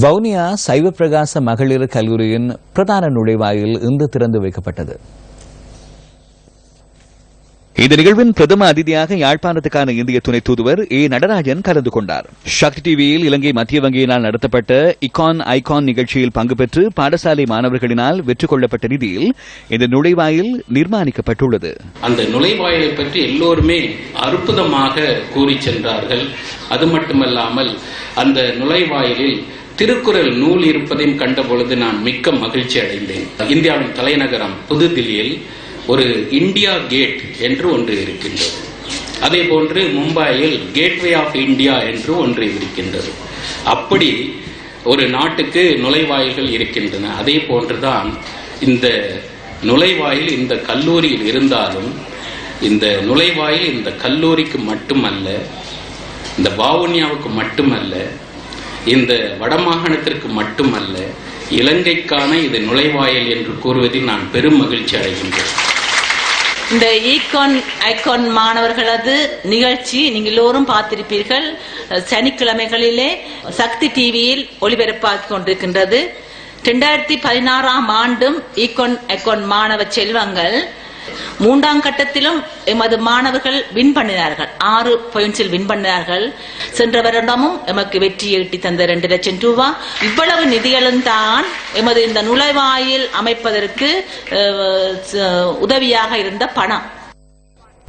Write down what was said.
வவுனியா சைவ பிரகாச மகளிர் கல்லூரியின் பிரதான நுழைவாயில் இன்று திறந்து வைக்கப்பட்டது. இந்த நிகழ்வின் பிரதம அதிதியாக யாழ்ப்பாணத்துக்கான இந்திய துணை தூதுவர் ஏ நடராஜன் கலந்து கொண்டார். சக்தி டிவியில் இலங்கை மத்திய வங்கியினால் நடத்தப்பட்ட இகான் ஐகான் நிகழ்ச்சியில் பங்கு பெற்று பாடசாலை மாணவர்களினால் வெற்றுக் கொள்ளப்பட்ட நிதியில் இந்த நுழைவாயில் நிர்மாணிக்கப்பட்டுள்ளது. அந்த நுழைவாயிலை பற்றி எல்லோருமே அற்புதமாக கூறி சென்றார்கள். அது மட்டுமல்லாமல் அந்த நுழைவாயிலில் திருக்குறள் நூல் இருப்பதையும் கண்ட பொழுது நான் மிக்க மகிழ்ச்சி அடைந்தேன். இந்தியாவின் தலைநகரம் புதுதில்லியில் ஒரு இந்தியா கேட் என்று ஒன்று இருக்கின்றது. அதே போன்று மும்பையில் கேட்வே ஆஃப் இந்தியா என்று ஒன்று இருக்கின்றது. அப்படி ஒரு நாட்டுக்கு நுழைவாயில்கள் இருக்கின்றன. அதே போன்றுதான் இந்த நுழைவாயில் இந்த கல்லூரியில் இருந்தாலும் இந்த நுழைவாயில் இந்த கல்லூரிக்கு மட்டுமல்ல இந்த பாவுனியாவுக்கு மட்டுமல்ல இந்த வடமாகாணத்திற்கு மட்டுமல்ல இலங்கைக்கான இது நுழைவாயில் என்று கூறுவதில் நான் பெரும் மகிழ்ச்சி அடைகின்றேன். இந்த ஈகான் ஐகான் மாணவர்களது நிகழ்ச்சி நீங்கள் எல்லோரும் பார்த்திருப்பீர்கள். சனிக்கிழமைகளிலே சக்தி டிவியில் ஒளிபரப்பாக்கி கொண்டிருக்கின்றது. இரண்டாயிரத்தி பதினாறாம் ஆண்டும் ஈகான் ஐகான் மாணவ செல்வங்கள் மூன்றாம் கட்டத்திலும் எமது மாணவர்கள் வின் பண்ணினார்கள். ஆறு பாயிண்ட்ஸில் வின் பண்ணினார்கள். சென்ற வருடமும் எமக்கு வெற்றி ஈட்டி தந்த ரெண்டு லட்சம் ரூபா. இவ்வளவு நிதிகளும் தான் எமது இந்த நுழைவாயில் அமைப்பதற்கு அஹ், உதவியாக இருந்த பணம்.